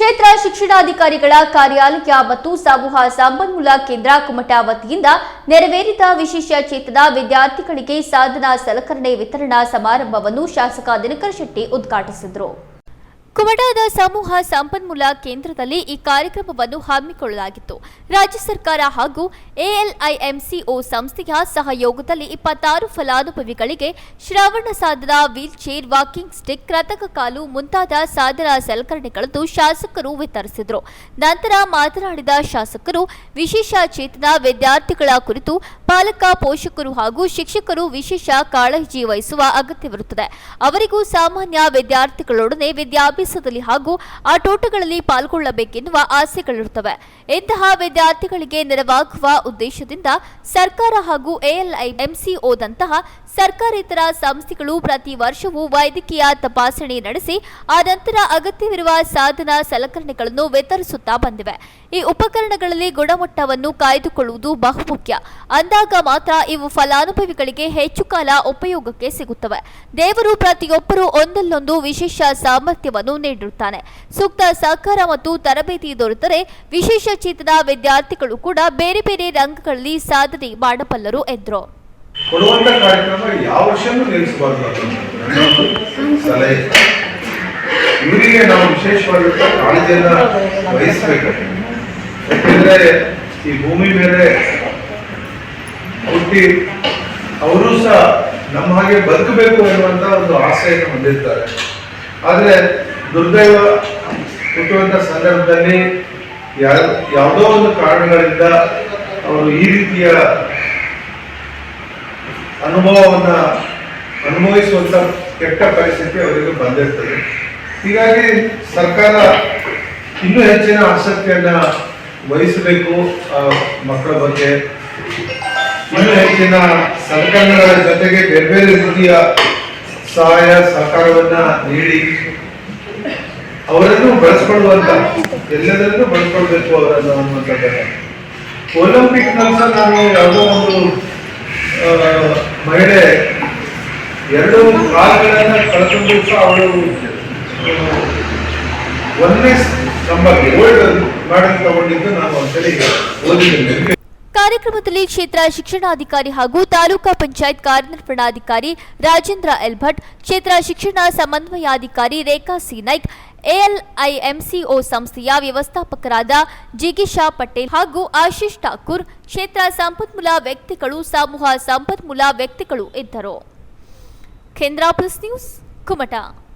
ಕ್ಷೇತ್ರ ಶಿಕ್ಷಣಾಧಿಕಾರಿಗಳ ಕಾರ್ಯಾಲಯ ಮತ್ತು ಸಮೂಹ ಸಂಪನ್ಮೂಲ ಕೇಂದ್ರ ಕುಮಟಾ ವತಿಯಿಂದ ನೆರವೇರಿದ ವಿಶೇಷ ಚೇತನ ವಿದ್ಯಾರ್ಥಿಗಳಿಗೆ ಸಾಧನ ಸಲಕರಣೆ ವಿತರಣಾ ಸಮಾರಂಭವನ್ನು ಶಾಸಕ ದಿನಕರ ಶೆಟ್ಟಿ ಉದ್ಘಾಟಿಸಿದರು. ಕುಮಟಾದ ಸಮೂಹ ಸಂಪನ್ಮೂಲ ಕೇಂದ್ರದಲ್ಲಿ ಈ ಕಾರ್ಯಕ್ರಮವನ್ನು ಹಮ್ಮಿಕೊಳ್ಳಲಾಗಿತ್ತು. ರಾಜ್ಯ ಸರ್ಕಾರ ಹಾಗೂ ಎಎಲ್ಐಎಂಸಿಒ ಸಂಸ್ಥೆಯ ಸಹಯೋಗದಲ್ಲಿ ಇಪ್ಪತ್ತಾರು ಫಲಾನುಭವಿಗಳಿಗೆ ಶ್ರವಣ ಸಾಧನ ವೀಲ್ ಚೇರ್ ವಾಕಿಂಗ್ ಸ್ಟಿಕ್, ಕೃತಕ ಕಾಲು ಮುಂತಾದ ಸಾಧನ ಸಲಕರಣೆಗಳನ್ನು ಶಾಸಕರು ವಿತರಿಸಿದರು. ನಂತರ ಮಾತನಾಡಿದ ಶಾಸಕರು, ವಿಶೇಷ ಚೇತನ ವಿದ್ಯಾರ್ಥಿಗಳ ಕುರಿತು ಪಾಲಕ, ಪೋಷಕರು ಹಾಗೂ ಶಿಕ್ಷಕರು ವಿಶೇಷ ಕಾಳಜಿ ವಹಿಸುವ ಅಗತ್ಯವಿರುತ್ತದೆ. ಅವರಿಗೂ ಸಾಮಾನ್ಯ ವಿದ್ಯಾರ್ಥಿಗಳೊಡನೆ ವಿದ್ಯಾಭ್ಯಾಸದಲ್ಲಿ ಹಾಗೂ ಆಟೋಟಗಳಲ್ಲಿ ಪಾಲ್ಗೊಳ್ಳಬೇಕೆನ್ನುವ ಆಸೆಗಳಿರುತ್ತವೆ. ಇಂತಹ ವಿದ್ಯಾರ್ಥಿಗಳಿಗೆ ನೆರವಾಗುವ ಉದ್ದೇಶದಿಂದ ಸರ್ಕಾರ ಹಾಗೂ ಎಎಲ್ಐಎಂಸಿಒದಂತಹ ಸರ್ಕಾರೇತರ ಸಂಸ್ಥೆಗಳು ಪ್ರತಿ ವರ್ಷವೂ ವೈದ್ಯಕೀಯ ತಪಾಸಣೆ ನಡೆಸಿ, ಆ ನಂತರ ಅಗತ್ಯವಿರುವ ಸಾಧನ ಸಲಕರಣೆಗಳನ್ನು ವಿತರಿಸುತ್ತಾ ಬಂದಿವೆ. ಈ ಉಪಕರಣಗಳಲ್ಲಿ ಗುಣಮಟ್ಟವನ್ನು ಕಾಯ್ದುಕೊಳ್ಳುವುದು ಬಹುಮುಖ್ಯ. ಅಂದಾಗ ಮಾತ್ರ ಇವು ಫಲಾನುಭವಿಗಳಿಗೆ ಹೆಚ್ಚು ಕಾಲ ಉಪಯೋಗಕ್ಕೆ ಸಿಗುತ್ತವೆ. ದೇವರು ಪ್ರತಿಯೊಬ್ಬರೂ ಒಂದಲ್ಲೊಂದು ವಿಶೇಷ ಸಾಮರ್ಥ್ಯವನ್ನು ನೀಡಿರುತ್ತಾನೆ. ಸೂಕ್ತ ಸಹಕಾರ ಮತ್ತು ತರಬೇತಿ ದೊರೆತರೆ ವಿಶೇಷ ಚೇತನ ವಿದ್ಯಾರ್ಥಿಗಳು ಕೂಡ ಬೇರೆ ಬೇರೆ ರಂಗಗಳಲ್ಲಿ ಸಾಧನೆ ಮಾಡಬಲ್ಲರು ಎಂದರು. ಕೊಡುವಂತ ಕಾರ್ಯಕ್ರಮ ಇವರಿಗೆ ನಾವು ವಿಶೇಷವಾಗಿರುವ ಕಾಳಜಿಯನ್ನ ವಹಿಸಬೇಕು. ಯಾಕೆಂದ್ರೆ ಈ ಭೂಮಿ ಮೇಲೆ ಹುಟ್ಟಿ ಅವರು ಸಹ ನಮ್ಮ ಹಾಗೆ ಬದುಕಬೇಕು ಎನ್ನುವಂತ ಒಂದು ಆಸೆಯನ್ನು ಹೊಂದಿರ್ತಾರೆ. ಆದ್ರೆ ದುರ್ದೈವ ಹುಟ್ಟುವಂತ ಸಂದರ್ಭದಲ್ಲಿ ಯಾವುದೋ ಒಂದು ಕಾರಣಗಳಿಂದ ಅವರು ಈ ರೀತಿಯ ಅನುಭವವನ್ನ ಅನುಭವಿಸುವಂತ ಕೆಟ್ಟ ಪರಿಸ್ಥಿತಿ ಅವರಿಗೆ ಬಂದಿರ್ತದೆ. ಹೀಗಾಗಿ ಸರ್ಕಾರ ಇನ್ನೂ ಹೆಚ್ಚಿನ ಆಸಕ್ತಿಯನ್ನ ವಹಿಸಬೇಕು ಮಕ್ಕಳ ಬಗ್ಗೆ. ಇನ್ನೂ ಹೆಚ್ಚಿನ ಸಲಕರಣೆಗಳ ಜೊತೆಗೆ ಬೇರೆ ಬೇರೆ ರೀತಿಯ ಸಹಾಯ, ಸಹಕಾರವನ್ನ ನೀಡಿ. ಅವರನ್ನು ಬಳಸ್ಕೊಳ್ಳುವಂತ ಎಲ್ಲದರಲ್ಲೂ ಬಳಸ್ಕೊಳ್ಬೇಕು ಅವರನ್ನು ಅನ್ನುವಂಥದ್ದನ್ನ ಒಲಿಂಪಿಕ್ ಸಹ ನಾನು ಯಾವುದೋ ಒಂದು ಮಹಿಳೆ ಎರಡು ಕಾಲುಗಳನ್ನ ಕಳ್ಕೊಂಡು ಸಹ ಅವಳು ಒಂದನೇ ನಂಬರ್ ಗೋಲ್ಡ್ ಮೆಡಲ್ ತಗೊಂಡಿದ್ದು ನಾನು ಒಂದ್ಸಲಿ ಓದಿದ್ದೇನೆ ಕಾರ್ಯಕ್ರಮದಲ್ಲಿ ಕ್ಷೇತ್ರ ಶಿಕ್ಷಣಾಧಿಕಾರಿ ಹಾಗೂ ತಾಲೂಕಾ ಪಂಚಾಯತ್ ಕಾರ್ಯನಿರ್ವಹಣಾಧಿಕಾರಿ ರಾಜೇಂದ್ರ ಎಲ್ಭಟ್, ಕ್ಷೇತ್ರ ಶಿಕ್ಷಣ ಸಮನ್ವಯಾಧಿಕಾರಿ ರೇಖಾ ಸಿ. ನಾಯ್ಕ್ ಎಎಲ್ಐಎಂಸಿಒ ಸಂಸ್ಥೆಯ ವ್ಯವಸ್ಥಾಪಕರಾದ ಜಿಗಿಶಾ ಪಟೇಲ್ ಹಾಗೂ ಆಶೀಶ್ ಠಾಕೂರ್ ಕ್ಷೇತ್ರ ಸಂಪನ್ಮೂಲ ವ್ಯಕ್ತಿಗಳು, ಸಮೂಹ ಸಂಪನ್ಮೂಲ ವ್ಯಕ್ತಿಗಳು ಇದ್ದರು. ಕೇಂದ್ರ ಪ್ಲಸ್ ನ್ಯೂಸ್, ಕುಮಟಾ.